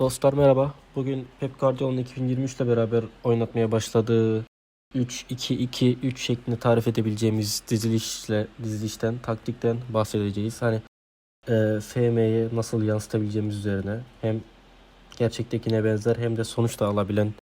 Dostlar merhaba. Bugün Pep Guardiola'nın 2023 ile beraber oynatmaya başladığı 3-2-2-3 şeklinde tarif edebileceğimiz dizilişle dizilişten, taktikten bahsedeceğiz. Hani e, FM'ye nasıl yansıtabileceğimiz üzerine hem gerçektekine benzer hem de sonuç da alabilen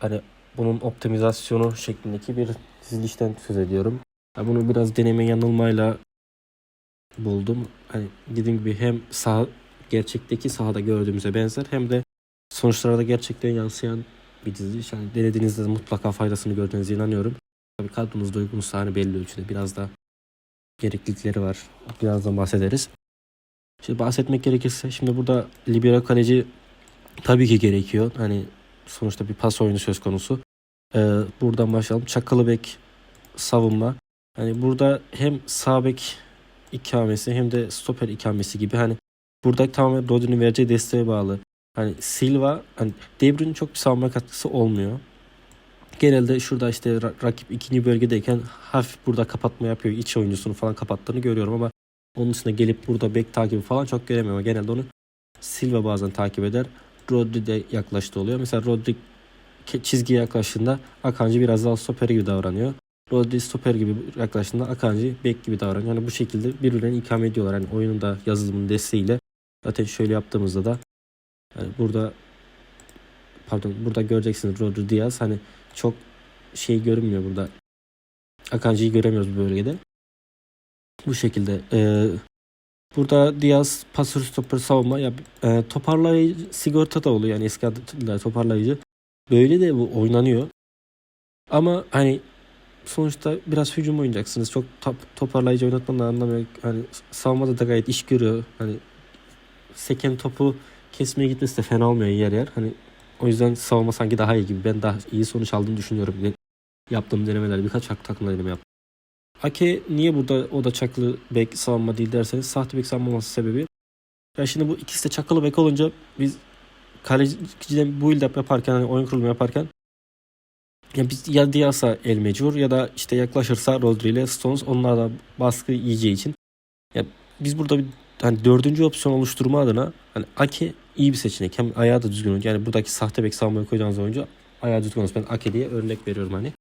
hani bunun optimizasyonu şeklindeki bir dizilişten söz ediyorum. Ha, bunu biraz deneme yanılmayla buldum. Hani dediğim gibi hem sağ gerçekteki sahada gördüğümüze benzer hem de sonuçlara da gerçekten yansıyan bir dizi. Yani denediğinizde de mutlaka faydasını gördüğünüze inanıyorum. Tabii kadronuzda uygunsa hani belli ölçüde biraz da gereklilikleri var. Birazdan bahsederiz. Şimdi bahsetmek gerekirse şimdi burada libero kaleci tabii ki gerekiyor. Hani sonuçta bir pas oyunu söz konusu. Ee, buradan başlayalım. Çakalı bek savunma. Hani burada hem sağ bek ikamesi hem de stoper ikamesi gibi hani burada tamamen Rodri'nin vereceği desteğe bağlı. Hani Silva, hani De Bruyne'in çok bir savunma katkısı olmuyor. Genelde şurada işte ra- rakip ikinci bölgedeyken hafif burada kapatma yapıyor. iç oyuncusunu falan kapattığını görüyorum ama onun dışında gelip burada bek takibi falan çok göremiyorum. Genelde onu Silva bazen takip eder. Rodri de yaklaştı oluyor. Mesela Rodri çizgiye yaklaştığında Akanji biraz daha stoper gibi davranıyor. Rodri stoper gibi yaklaştığında Akanji bek gibi davranıyor. Yani bu şekilde birbirlerini ikame ediyorlar. Yani oyunun da yazılımın desteğiyle zaten şöyle yaptığımızda da yani burada pardon burada göreceksiniz Rodri Diaz hani çok şey görünmüyor burada. Akanji'yi göremiyoruz bu bölgede. Bu şekilde. Ee, burada Diaz pasör stoper savunma ya e, toparlayıcı sigorta da oluyor yani eski adıyla toparlayıcı. Böyle de bu oynanıyor. Ama hani sonuçta biraz hücum oynayacaksınız. Çok top- toparlayıcı oynatmanın anlamı yok. Hani savunmada da gayet iş görüyor. Hani seken topu kesmeye gitmesi de fena olmuyor yer yer. Hani o yüzden savunma sanki daha iyi gibi. Ben daha iyi sonuç aldığını düşünüyorum. Yaptığım denemeler birkaç hak takımda deneme yaptım. Ake niye burada o da çakılı bek savunma değil derseniz sahte bek savunma olması sebebi. Ya şimdi bu ikisi de çakılı bek olunca biz kaleciden build up yaparken hani oyun kurulumu yaparken ya biz ya Diaz'a el mecbur ya da işte yaklaşırsa Rodri ile Stones onlar da baskı yiyeceği için ya biz burada bir hani dördüncü opsiyon oluşturma adına hani Ake iyi bir seçenek. Hem ayağı da düzgün oyuncu. Yani buradaki sahte bek savunmaya koyacağınız oyuncu ayağı düzgün olsun. Ben Ake diye örnek veriyorum hani.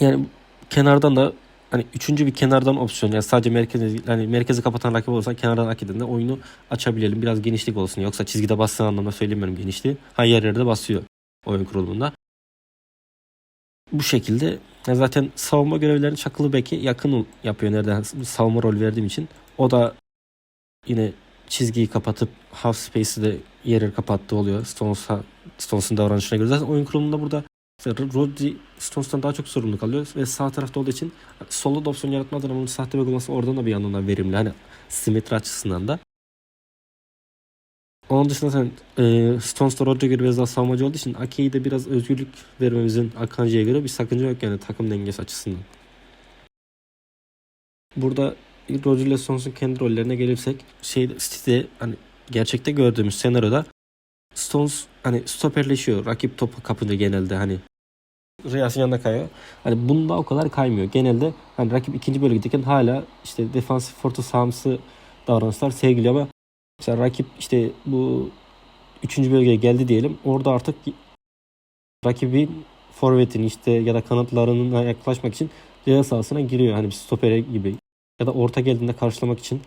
Yani kenardan da hani üçüncü bir kenardan opsiyon yani sadece merkezi hani merkezi kapatan rakip olursa kenardan Ake'den de oyunu açabilelim. Biraz genişlik olsun. Yoksa çizgide bassın anlamda söylemiyorum genişliği. Ha yer yerde basıyor oyun kurulumunda. Bu şekilde zaten savunma görevlerini Çakılı Bek'e yakın yapıyor nereden savunma rol verdiğim için. O da yine çizgiyi kapatıp half space'i de yeri kapattı oluyor. Stones'a Stones'un davranışına göre. Zaten oyun kurulumunda burada Rodri Stones'tan daha çok sorumluluk alıyor ve sağ tarafta olduğu için solda da opsiyon yaratma adına bunun sahte bek olması oradan da bir yandan verimli. Hani simetri açısından da. Onun dışında sen e, Stones'ta Rodri göre biraz daha savunmacı olduğu için Ake'yi de biraz özgürlük vermemizin Akanji'ye göre bir sakınca yok yani takım dengesi açısından. Burada Rodri ile Stones'un kendi rollerine gelirsek şey City'de hani gerçekte gördüğümüz senaryoda Stones hani stoperleşiyor. Rakip topu kapınca genelde hani Riyas'ın yanına kayıyor. Hani bunda o kadar kaymıyor. Genelde hani rakip ikinci bölgedeyken hala işte defansif fortu sahamsı davranışlar sergiliyor ama mesela rakip işte bu üçüncü bölgeye geldi diyelim. Orada artık rakibin forvetin işte ya da kanatlarına yaklaşmak için ceza sahasına giriyor. Hani bir stopere gibi. Ya da orta geldiğinde karşılamak için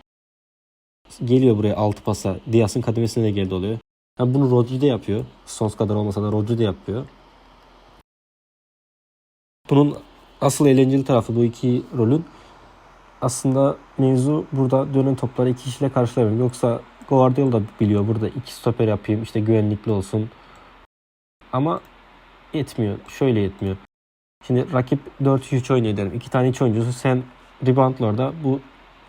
geliyor buraya altı pasa. Diaz'ın kademesine de geldi oluyor. Yani bunu Rodri de yapıyor. Sons kadar olmasa da Rodri de yapıyor. Bunun asıl eğlenceli tarafı bu iki rolün aslında mevzu burada dönen topları iki kişiyle karşılamıyor. Yoksa Guardiola da biliyor burada iki stoper yapayım işte güvenlikli olsun. Ama yetmiyor. Şöyle yetmiyor. Şimdi rakip 4-3 oynuyor derim. İki tane iç oyuncusu sen reboundlarda bu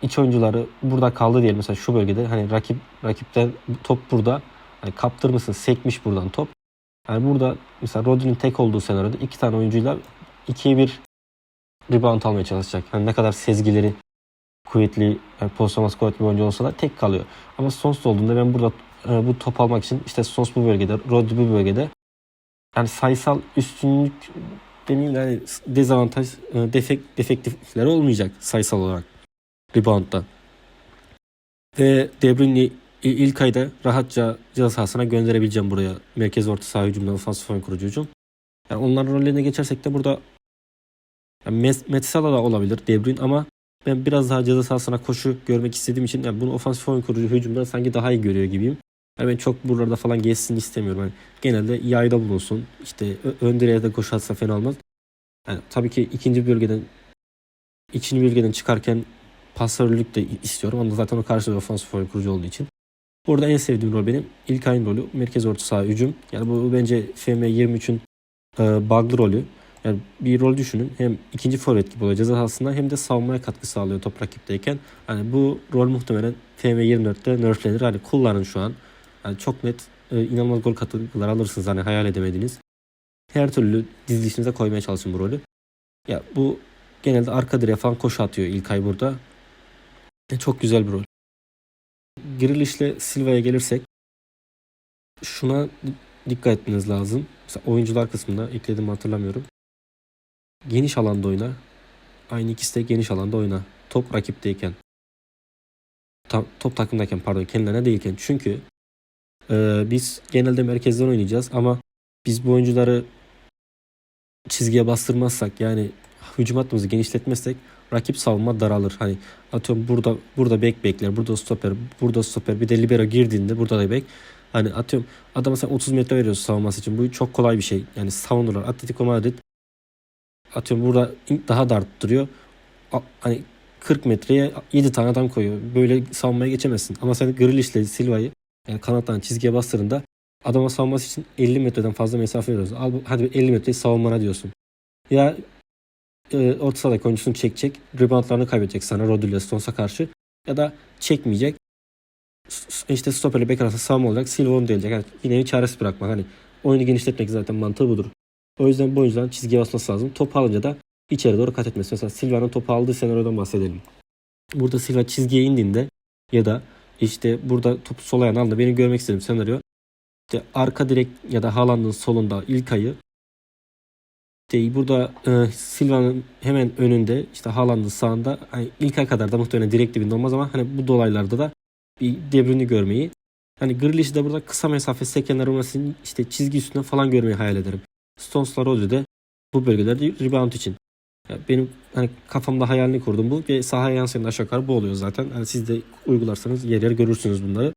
iç oyuncuları burada kaldı diyelim mesela şu bölgede hani rakip rakipten top burada hani kaptırmışsın sekmiş buradan top. Yani burada mesela Rodri'nin tek olduğu senaryoda iki tane oyuncuyla ikiye bir rebound almaya çalışacak. Hani ne kadar sezgileri kuvvetli, yani pozisyonması kuvvetli bir oyuncu olsa da tek kalıyor. Ama Sons olduğunda ben burada e, bu top almak için işte Sons bu bölgede, Rodri bu bölgede yani sayısal üstünlük demeyeyim de hani dezavantaj, e, defekt, defektifleri olmayacak sayısal olarak reboundda. Ve De Bruyne İ- İlk ayda rahatça ceza sahasına gönderebileceğim buraya. Merkez orta saha hücumdan ofansif oyun kurucu hücum. Yani onların rollerine geçersek de burada yani Metsala da olabilir De Bruyne ama ben biraz daha ceza sahasına koşu görmek istediğim için yani bunu ofansif oyun kurucu hücumda sanki daha iyi görüyor gibiyim. Yani ben çok buralarda falan geçsin istemiyorum. Yani genelde yayda bulunsun. İşte ön direğe de koşu atsa fena olmaz. Yani tabii ki ikinci bölgeden ikinci bölgeden çıkarken pasörlük de istiyorum. Ama zaten o karşıda ofansif oyun kurucu olduğu için. Burada en sevdiğim rol benim ilk ayın rolü merkez orta saha hücum. Yani bu bence FM 23'ün e, bug'lı rolü. Yani bir rol düşünün. Hem ikinci forvet gibi oluyor ceza sahasında hem de savunmaya katkı sağlıyor top rakipteyken. Hani bu rol muhtemelen FM 24'te nerflenir. Hani kullanın şu an. Yani çok net e, inanılmaz gol katkılar alırsınız hani hayal edemediniz. Her türlü dizilişinize koymaya çalışın bu rolü. Ya bu genelde arka direğe falan koşu atıyor ilk ay burada. E, çok güzel bir rol. Grealish'le Silva'ya gelirsek şuna dikkat etmeniz lazım. Mesela oyuncular kısmında ekledim hatırlamıyorum. Geniş alanda oyna. Aynı ikisi de geniş alanda oyna. Top rakipteyken. Tam, top takımdayken pardon kendilerine değilken. Çünkü e, biz genelde merkezden oynayacağız ama biz bu oyuncuları çizgiye bastırmazsak yani hücum hattımızı genişletmezsek rakip savunma daralır. Hani atıyorum burada burada bek bekler, burada stoper, burada stoper bir de libero girdiğinde burada da bek. Hani atıyorum adama sen 30 metre veriyorsun savunması için. Bu çok kolay bir şey. Yani savunurlar. Atletico Madrid atıyorum burada daha da arttırıyor. Hani 40 metreye 7 tane adam koyuyor. Böyle savunmaya geçemezsin. Ama sen Grealish'le Silva'yı yani kanattan çizgiye bastırında adama savunması için 50 metreden fazla mesafe veriyorsun. Al hadi 50 metreyi savunmana diyorsun. Ya e, orta sahadaki oyuncusunu çekecek. Reboundlarını kaybedecek sana Rodri Stones'a karşı. Ya da çekmeyecek. İşte stoperle bek arasında savunma olacak. Silva onu diyecek. Yani yine bir çaresiz bırakmak. Hani oyunu genişletmek zaten mantığı budur. O yüzden bu oyuncuların çizgiye basması lazım. Top alınca da içeri doğru kat etmesi. Mesela Silva'nın topu aldığı senaryodan bahsedelim. Burada Silva çizgiye indiğinde ya da işte burada topu sol ayağına aldı. Benim görmek istediğim senaryo işte arka direk ya da Haaland'ın solunda ilk ayı işte burada e, Silva'nın hemen önünde işte Haaland'ın sağında hani ilk ay kadar da muhtemelen direkt dibinde olmaz ama hani bu dolaylarda da bir devrini görmeyi hani Grealish'i de burada kısa mesafe sekenler olmasının işte çizgi üstünden falan görmeyi hayal ederim. Stones'la Rodri de bu bölgelerde rebound için. Benim hani kafamda hayalini kurdum bu ve sahaya yansıyan aşağı yukarı bu oluyor zaten. Hani siz de uygularsanız yer yer görürsünüz bunları.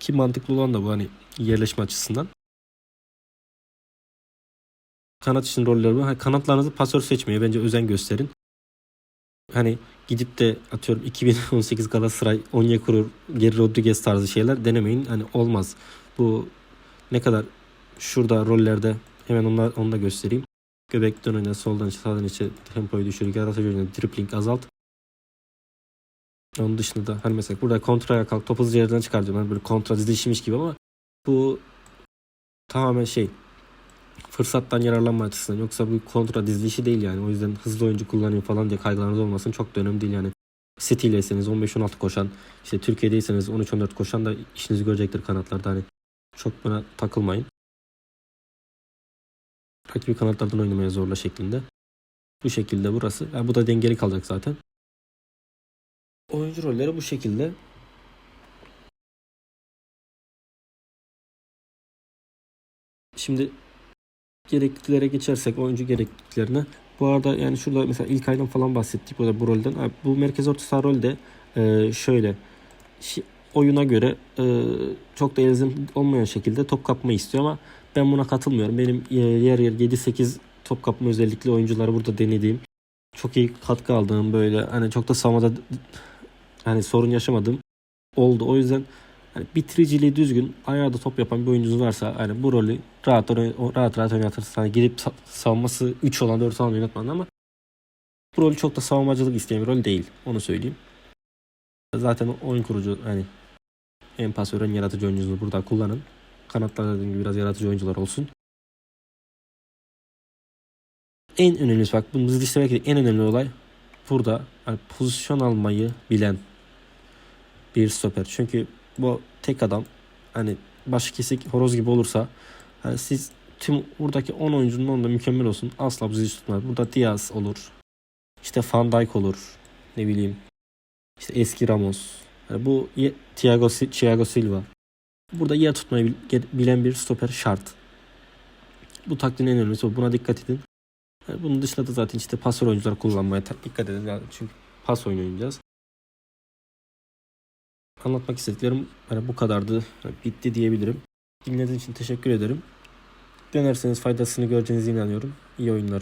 Ki mantıklı olan da bu hani yerleşme açısından. Kanat için rolleri bu. Hani kanatlarınızı pasör seçmeye bence özen gösterin. Hani gidip de atıyorum 2018 Galatasaray Onyekuru, Geri Rodriguez tarzı şeyler denemeyin. Hani olmaz. Bu ne kadar şurada rollerde hemen onlar, onu da göstereyim. Göbekten oyna, soldan içe, sağdan içe tempoyu düşür. Galatasaray oyna, dribbling azalt. Onun dışında da hani mesela burada kontraya kalk, topu hızlıca yerden çıkar diyorum. Hani böyle kontra dizilişmiş gibi ama bu tamamen şey fırsattan yararlanma açısından. Yoksa bu kontra dizilişi değil yani. O yüzden hızlı oyuncu kullanayım falan diye kaygılarınız olmasın. Çok da önemli değil yani. City'leyseniz 15-16 koşan, işte Türkiye'deyseniz 13-14 koşan da işinizi görecektir kanatlarda. Hani çok buna takılmayın. Rakibi kanatlardan oynamaya zorla şeklinde. Bu şekilde burası. Yani bu da dengeli kalacak zaten. Oyuncu rolleri bu şekilde. Şimdi gereklilere geçersek oyuncu gerekliliklerine. Bu arada yani şurada mesela ilk aydan falan bahsettik burada bu rolden. Bu merkez orta saha rolde e, şöyle oyuna göre e, çok da elzem olmayan şekilde top kapmayı istiyor ama ben buna katılmıyorum. Benim e, yer yer 7-8 top kapma özellikli oyuncuları burada denediğim çok iyi katkı aldığım böyle hani çok da savunmada hani sorun yaşamadım oldu. O yüzden hani bitiriciliği düzgün, ayağı da top yapan bir oyuncunuz varsa hani bu rolü rahat rahat rahat oynatırsınız. Hani gidip sa- savunması 3 olan 4 olan oynatmanın ama bu rolü çok da savunmacılık isteyen bir rol değil. Onu söyleyeyim. Zaten oyun kurucu hani en pasör en yaratıcı oyuncunuzu burada kullanın. Kanatlarda dediğim gibi biraz yaratıcı oyuncular olsun. En önemlisi bak bunu de en önemli olay burada hani pozisyon almayı bilen bir stoper. Çünkü bu tek adam hani başı kesik horoz gibi olursa hani siz tüm buradaki 10 oyuncunun onda mükemmel olsun. Asla bizi tutmaz. Burada Diaz olur. İşte Van Dijk olur. Ne bileyim. İşte eski Ramos. Yani bu Thiago, Thiago Silva. Burada yer tutmayı bilen bir stoper şart. Bu taktiğin en önemlisi. Buna dikkat edin. Yani bunun dışında da zaten işte pasör oyuncular kullanmaya dikkat edin. Yani çünkü pas oyunu oynayacağız. Anlatmak istediklerim yani bu kadardı. Yani bitti diyebilirim. Dinlediğiniz için teşekkür ederim. Dönerseniz faydasını göreceğinize inanıyorum. İyi oyunlar.